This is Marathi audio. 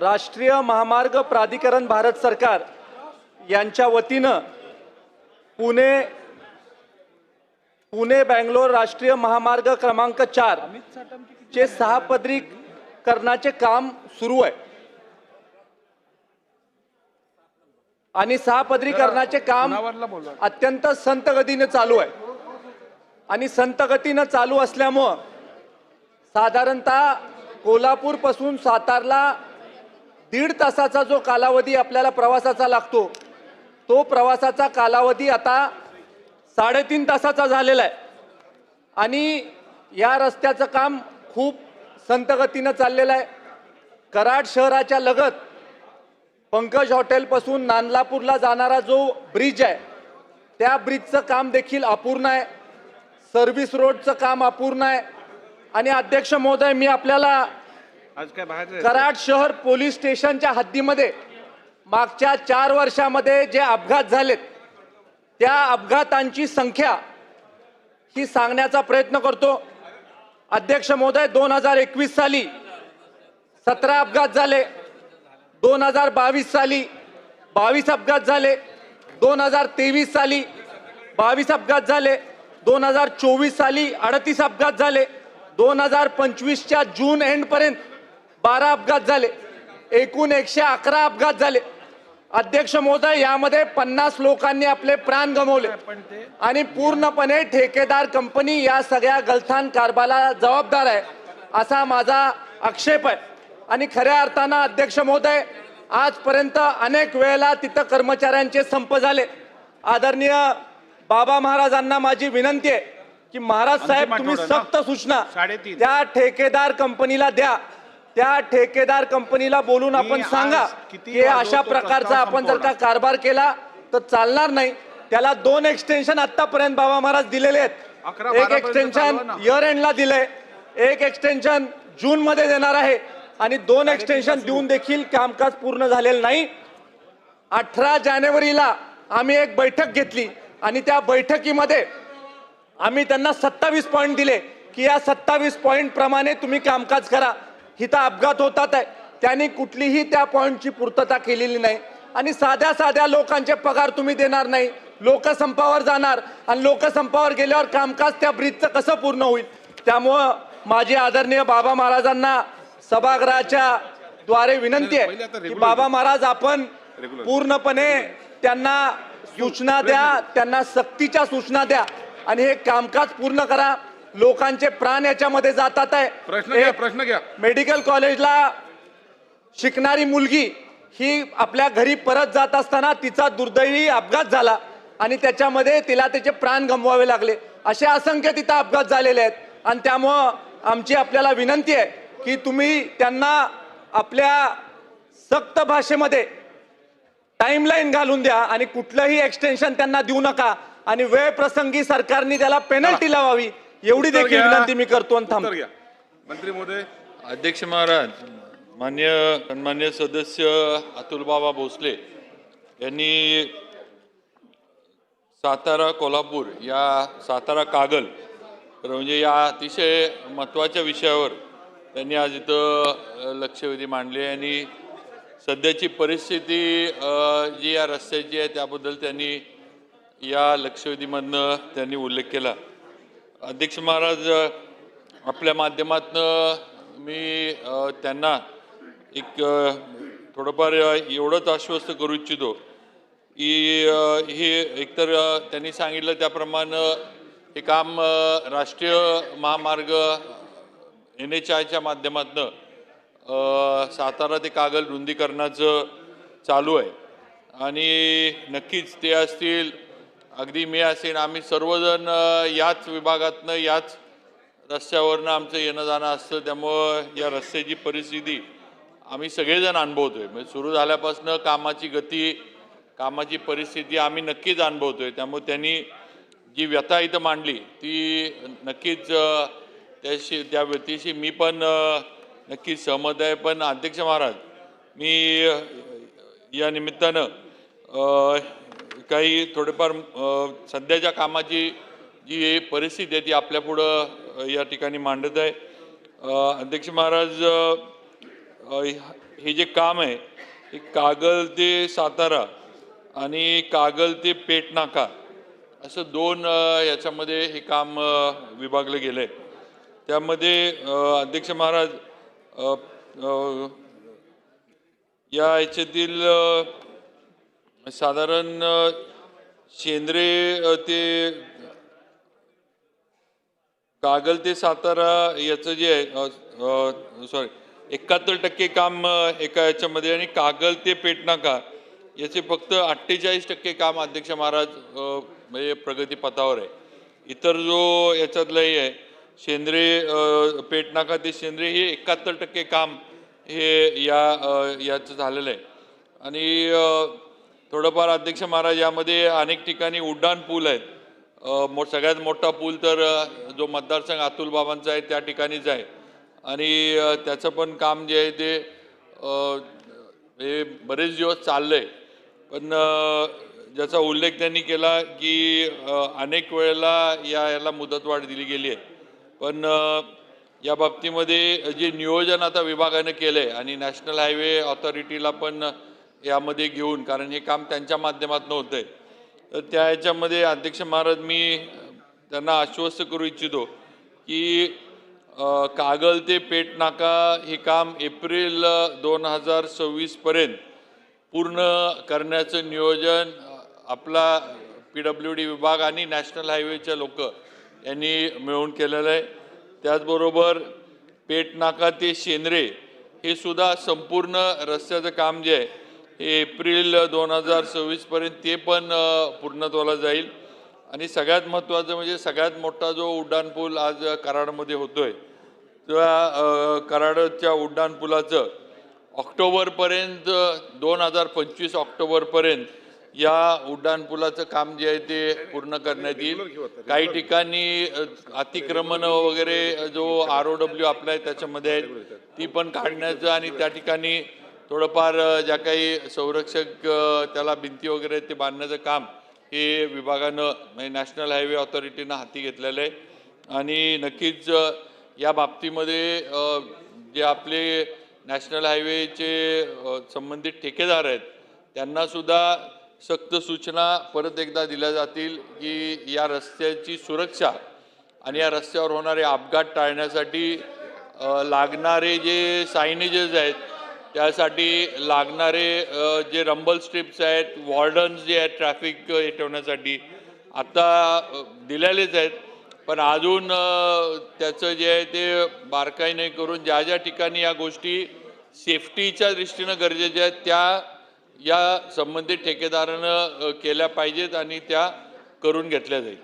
राष्ट्रीय महामार्ग प्राधिकरण भारत सरकार यांच्या वतीनं पुणे पुणे बँगलोर राष्ट्रीय महामार्ग क्रमांक चार चे सहापदरीकरणाचे काम सुरू आहे. आणि सहापदरीकरणाचे काम अत्यंत संत गतीने चालू आहे. आणि संत गतीनं चालू असल्यामुळं साधारणतः कोल्हापूरपासून सातारला दीड तासाचा जो कालावधी आपल्याला प्रवासाचा लागतो तो प्रवासाचा कालावधी आता साडेतीन तासाचा झालेला आहे. आणि या रस्त्याचं काम खूप संतगतीनं चाललेलं आहे. कराड शहराच्या लगत पंकज हॉटेलपासून नांदलापूरला जाणारा जो ब्रिज आहे त्या ब्रिजचं काम देखील अपूर्ण आहे. सर्व्हिस रोडचं काम अपूर्ण आहे. आणि अध्यक्ष महोदय मी आपल्याला आज काय बाहेर कराड शहर पोलीस स्टेशनच्या हद्दीमध्ये मागच्या चार वर्षामध्ये जे अपघात झालेत त्या अपघातांची संख्या ही सांगण्याचा प्रयत्न करतो. अध्यक्ष महोदय दोन हजार एकवीस साली सतरा अपघात झाले. दोन हजार बावीस साली बावीस अपघात झाले. दोन हजार तेवीस साली बावीस अपघात झाले. दोन हजार चोवीस साली अडतीस अपघात झाले. दोन हजार पंचवीसच्या जून एंडपर्यंत बारा अपघात झाले. एकूण एकशे अकरा अपघात झाले. अध्यक्ष महोदय यामध्ये पन्नास लोकांनी आपले प्राण गमावले. आणि पूर्णपणे ठेकेदार कंपनी या सगळ्या गलथान कारभाराला जबाबदार आहे असा माझा आक्षेप आहे. आणि खऱ्या अर्थानं अध्यक्ष महोदय आजपर्यंत अनेक वेळेला तिथं कर्मचाऱ्यांचे संप झाले. आदरणीय बाबा महाराजांना माझी विनंती आहे की महाराज साहेब तुम्ही? सक्त सूचना. त्या ठेकेदार कंपनीला द्या. त्या ठेकेदार कंपनीला बोलून आपण सांगा की अशा प्रकारचा आपण जर का. कारभार केला तर चालणार नाही. त्याला दोन एक्सटेन्शन आतापर्यंत बाबा महाराज दिलेले आहेत. एक एक्सटेन्शन. इयर एंडला दिलंय. एक एक्सटेन्शन जून मध्ये देणार आहे. आणि दोन एक्सटेन्शन देऊन देखील कामकाज पूर्ण झालेलं नाही. अठरा जानेवारीला आम्ही एक बैठक घेतली. आणि त्या बैठकीमध्ये आम्ही त्यांना सत्तावीस पॉईंट दिले की या सत्तावीस पॉईंट प्रमाणे तुम्ही कामकाज करा. इथं अपघात होतात आहे. त्यांनी कुठलीही त्या पॉईंटची पूर्तता केलेली नाही. आणि साध्या साध्या लोकांचे पगार तुम्ही देणार नाही. लोकसंपावर जाणार आणि लोकसंपावर गेल्यावर कामकाज त्या ब्रिजचं कसं पूर्ण होईल? त्यामुळं माझी आदरणीय बाबा महाराजांना सभागृहाच्या द्वारे विनंती आहे की बाबा महाराज आपण. पूर्णपणे त्यांना सूचना द्या त्यांना सक्तीच्या सूचना द्या आणि हे कामकाज पूर्ण करा. लोकांचे प्राण याच्यामध्ये जातात प्रश्न घ्या आहे प्रश्न घ्या. मेडिकल कॉलेजला शिकणारी मुलगी ही आपल्या घरी परत जात असताना तिचा दुर्दैवी अपघात झाला आणि त्याच्यामध्ये तिला त्याचे प्राण गमवावे लागले. असे असंख्य तिथं अपघात झालेले आहेत. आणि त्यामुळं आमची आपल्याला विनंती आहे की तुम्ही त्यांना आपल्या सक्त भाषेमध्ये टाइमलाईन घालून द्या आणि कुठलंही एक्सटेन्शन त्यांना देऊ नका. आणि वेळ प्रसंगी सरकारने त्याला पेनल्टी लावावी. एवढी देखील. विनंती मी करतो आणि थांबतो. मंत्री महोदय अध्यक्ष महाराज मान्य सन्मान्य सदस्य अतुलबाबा भोसले यांनी सातारा कोल्हापूर या सातारा कागल तर म्हणजे या अतिशय महत्त्वाच्या विषयावर त्यांनी आज इथं लक्षवेधी मांडली आणि सध्याची परिस्थिती जी या रस्त्याची आहे त्याबद्दल त्यांनी या लक्षवेधीमधनं त्यांनी उल्लेख केला. अध्यक्ष महाराज आपल्या माध्यमातनं मी त्यांना एक थोडंफार एवढंच आश्वस्त करू इच्छितो की हे एकतर त्यांनी सांगितलं त्याप्रमाणे हे काम राष्ट्रीय महामार्ग एन एच आयच्या माध्यमातनं सातारा ते कागल रुंदीकरणाचं चालू आहे. आणि नक्कीच ते असतील अगदी मी असेन आम्ही सर्वजण याच विभागातनं याच रस्त्यावरनं आमचं येणं जाणं असतं. त्यामुळं या रस्त्याची परिस्थिती आम्ही सगळेजण अनुभवतोय. म्हणजे सुरू झाल्यापासून कामाची गती कामाची परिस्थिती आम्ही नक्कीच अनुभवतोय. त्यामुळे त्यांनी जी व्यथा इथं मांडली ती नक्कीच त्याशी त्या व्यथेशी मी पण नक्कीच सहमत आहे. पण अध्यक्ष महाराज मी या निमित्तानं काही थोडेफार सध्याच्या कामाची जी परिस्थिती आहे ती आपल्यापुढं पुढं या ठिकाणी मांडत आहे. अध्यक्ष महाराज हे जे काम आहे हे कागल ते सातारा आणि कागल ते पेटनाका असं दोन याच्यामध्ये हे काम विभागलं गेलं आहे त्यामध्ये अध्यक्ष महाराज या याच्यातील साधारण शेंद्रे ते कागल ते सातारा याचं जे आहे सॉरी एकाहत्तर टक्के काम एका याच्यामध्ये आणि कागल ते पेटनाका याचे फक्त अठ्ठेचाळीस टक्के काम अध्यक्ष महाराज म्हणजे प्रगतीपथावर आहे. इतर जो याच्यातलाही आहे शेंद्रे पेटनाका ते शेंद्रे हे एकाहत्तर टक्के काम हे या याचं झालेलं आहे. आणि थोडंफार अध्यक्ष महाराज यामध्ये अनेक ठिकाणी उड्डाण पूल आहेत. मो सगळ्यात मोठा पूल तर जो मतदारसंघ अतुल बाबांचा आहे त्या ठिकाणीच आहे. आणि त्याचं पण काम जे आहे ते हे बरेच दिवस चाललं आहे पण ज्याचा उल्लेख त्यांनी केला की अनेक वेळेला या याला मुदतवाढ दिली गेली आहे. पण या बाबतीमध्ये जे नियोजन आता विभागानं केलं आहे आणि नॅशनल हायवे ऑथॉरिटीला पण यामध्ये घेऊन कारण हे काम त्यांच्या माध्यमातून होतं आहे तर त्या ह्याच्यामध्ये अध्यक्ष महाराज मी त्यांना आश्वस्त करू इच्छितो की कागल ते पेट नाका हे काम एप्रिल दोन हजार सव्वीसपर्यंत पूर्ण करण्याचं नियोजन आपला पी डब्ल्यू डी विभाग आणि नॅशनल हायवेचे लोक यांनी मिळून केलेलं आहे. त्याचबरोबर पेट नाका ते शेंद्रे हे सुद्धा संपूर्ण रस्त्याचं काम जे आहे एप्रिल दोन हजार सव्वीसपर्यंत ते पण पूर्णत्वाला जाईल. आणि सगळ्यात महत्त्वाचं म्हणजे सगळ्यात मोठा जो उड्डाणपूल आज कराडमध्ये होतोय त्या कराडच्या उड्डाणपुलाचं ऑक्टोबरपर्यंत दोन हजार पंचवीस ऑक्टोबरपर्यंत या उड्डाणपुलाचं काम जे आहे ते पूर्ण करण्यात येईल. काही ठिकाणी अतिक्रमण वगैरे जो आर ओ डब्ल्यू आपला आहे त्याच्यामध्ये आहे ती पण काढण्याचं आणि त्या ठिकाणी थोडंफार ज्या काही संरक्षक त्याला भिंती वगैरे आहेत ते बांधण्याचं काम हे विभागानं म्हणजे नॅशनल हायवे ऑथॉरिटीनं हाती घेतलेलं आहे. आणि नक्कीच या बाबतीमध्ये जे आपले नॅशनल हायवेचे संबंधित ठेकेदार आहेत त्यांना सुद्धा सक्त सूचना परत एकदा दिल्या जातील की या रस्त्याची सुरक्षा आणि या रस्त्यावर होणारे अपघात टाळण्यासाठी लागणारे जे सायनेजेस आहेत त्यासाठी लागणारे जे रंबल स्ट्रिप्स आहेत वॉर्डन्स जे आहेत ट्रॅफिक ठेवण्यासाठी आत्ता दिलेलेच आहेत. पण अजून त्याचं जे आहे ते बारकाईने करून ज्या ज्या ठिकाणी या गोष्टी सेफ्टीच्या दृष्टीनं गरजेच्या आहेत त्या या संबंधित ठेकेदारानं केल्या पाहिजेत आणि त्या करून घेतल्या जाईल.